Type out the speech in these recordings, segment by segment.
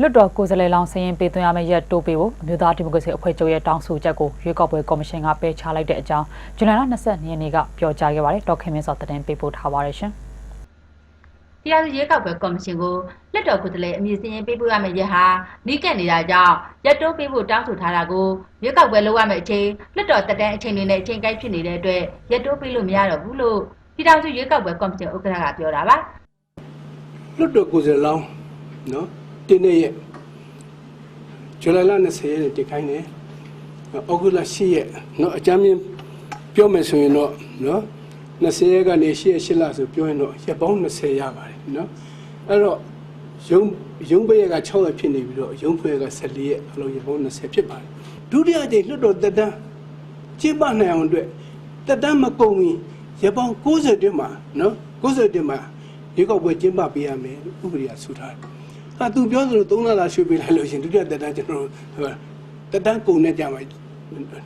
လွတ်တော်ကိုယ်စားလှယ်လောင်းစရင်ပေးသွင်းရမယ့်ရက်တိုးပေးဖို့အမျိုးသားဒီမိုကရေစီအဖွဲ့ချုပ်ရဲ့တောင်းဆိုချက်ကိုရွေးကောက်ပွဲကော်မရှင်ကပယ်ချလိုက်တဲ့အကြောင်းဇူလိုင်လ22ရက်နေ့ကပြောကြားခဲ့ပါတယ်ဒေါက်ခင်မင်းစောသတင်းပေးပို့ထားပါတယ်ရှင်တရားသူရဲကောက်ပွဲကော်မရှင်ကိုလက်တော်ကိုယ်စားလှယ်အမည်စရင်းပေးပို့ရမယ့်ရက်ဟာနီးကပ်နေတာကြောင့်ရက်တိုးပေးဖို့တောင်းဆိုထားတာကိုရဲကောက်ပွဲလုပ်ရမယ့်အချိန်လက်တော်တက်တန်းအချိန်တွေနဲ့အချိန်ကိုက်ဖြစ်နေတဲ့အတွက်ရက်တိုးပေးလို့မရတော့ဘူးလို့ပြည်ထောင်စုရဲကောက်ပွဲကော်မရှင်ဥက္ကဋ္ဌကပြောတာပါလွတ်တော်ကိုယ်စားလှယ်လောင်းနော် တင်းတဲ့ရက်ဇူလိုင်လ20ရက်နေ့တခိုင်းတယ်ဩဂုတ်လ10ရက်နော်အကြမ်းမြင်ပြောမယ်ဆိုရင်တော့နော်20ရက်ကနေ10ရက်10လဆိုပြောရင်တော့ရက်ပေါင်း20ရပါတယ်နော်အဲ့တော့ရုံရုံပရက်က6ရက်ဖြစ်နေပြီးတော့ရုံဖွဲ့က14ရက်အလုံးရက်ပေါင်း20ဖြစ်ပါတယ်ဒုတိယအကြိမ်လွတ်တော်တက်တန်းကျင်းပနိုင်အောင်အတွက်တက်တန်းမကုန်ရင်ရက်ပေါင်း60တွင်းမှာနော်60တွင်းမှာဒီကောက်ပွဲကျင်းပပေးရမယ်ဥပဒေကဆိုထားတယ်။ ဟာသူပြောသလို3လလာရွှေ့ပေးလိုက်လို့ရှရင်ဒုတိယတက်တန်းကျွန်တော်တို့ဟိုတက်တန်းကုန်နေကြမှာ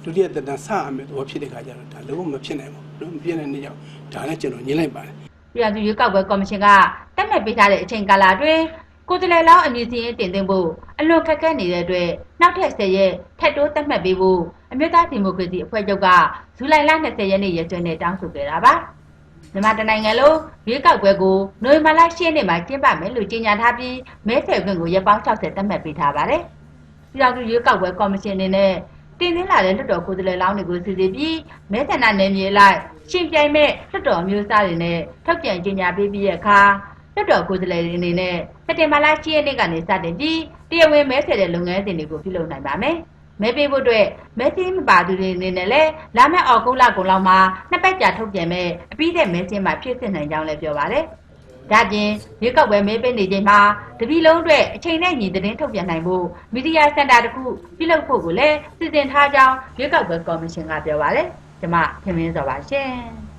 ဒုတိယတက်တန်းစရမယ်တော့ဖြစ်တဲ့ခါကျတော့ဒါလုံးဝမဖြစ်နိုင်ဘူးနော်မဖြစ်နိုင်တဲ့ကြောင့်ဒါလည်းကျွန်တော်ညှင်းလိုက်ပါတယ်ပြည်ထောင်စုရဲကောက်ပွဲကော်မရှင်ကတက်မှတ်ပေးထားတဲ့အချိန်ကာလအတွင်းကိုယ်စားလှယ်လောင်းအမည်စရင်းတင်သွင်းဖို့အလွန်ခက်ခဲနေတဲ့အတွက်နောက်ထပ်10ရက်ထပ်တိုးတက်မှတ်ပေးဖို့အမျိုးသားဒီမိုကရေစီအဖွဲ့ချုပ်ကဇူလိုင်လ20ရက်နေ့ရက်စွဲနဲ့တောင်းဆိုခဲ့တာပါ မြန်မာတိုင်းနိုင်ငံလုံးရွေးကောက်ပွဲကိုနိုဝင်ဘာလ10ရက်နေ့မှာကျင်းပမယ်လို့ကြေညာထားပြီးမဲဆွယ်ခွင့်ကိုရက်ပေါင်း60တက်မှတ်ပေးထားပါတယ်ပြည်ထောင်စုရွေးကောက်ပွဲကော်မရှင်အနေနဲ့တင်သွင်းလာတဲ့လွှတ်တော်ကိုယ်စားလှယ်လောင်းတွေကိုစီစစ်ပြီးမဲဆန္ဒနယ်မြေလိုက်ရှင်ပြိုင်မဲ့လွှတ်တော်အမျိုးသားတွေနဲ့ထုတ်ပြန်ကြေညာပေးပြီးတဲ့အခါလွှတ်တော်ကိုယ်စားလှယ်တွေအနေနဲ့စက်တင်ဘာလ10ရက်နေ့ကနေစတင်ပြီးတရားဝင်မဲဆယ်တဲ့လုပ်ငန်းစဉ်တွေကိုပြုလုပ်နိုင်ပါမယ်။ မဲပေးဖို့အတွက်မဲစင်းမပါသူတွေအနေနဲ့လည်းလာမယ့်အောက်တိုဘာလကုန်လောက်မှာနှစ်ပတ်ကြာထုတ်ပြန်မဲ့အပြီးတဲ့မဲစင်းမှာဖြစ်စစ်နိုင်ကြောင်းလည်းပြောပါတယ်။ဒါပြင်ရွေးကောက်ပွဲမဲပေးနေချိန်မှာတပီလုံးအတွက်အချိန်နဲ့ညီသတင်းထုတ်ပြန်နိုင်ဖို့မီဒီယာစင်တာတစ်ခုပြုလုပ်ဖို့ကိုလည်းစီစဉ်ထားကြောင်းရွေးကောက်ပွဲကော်မရှင်ကပြောပါတယ်။ကျွန်မခင်မင်းစောပါရှင်။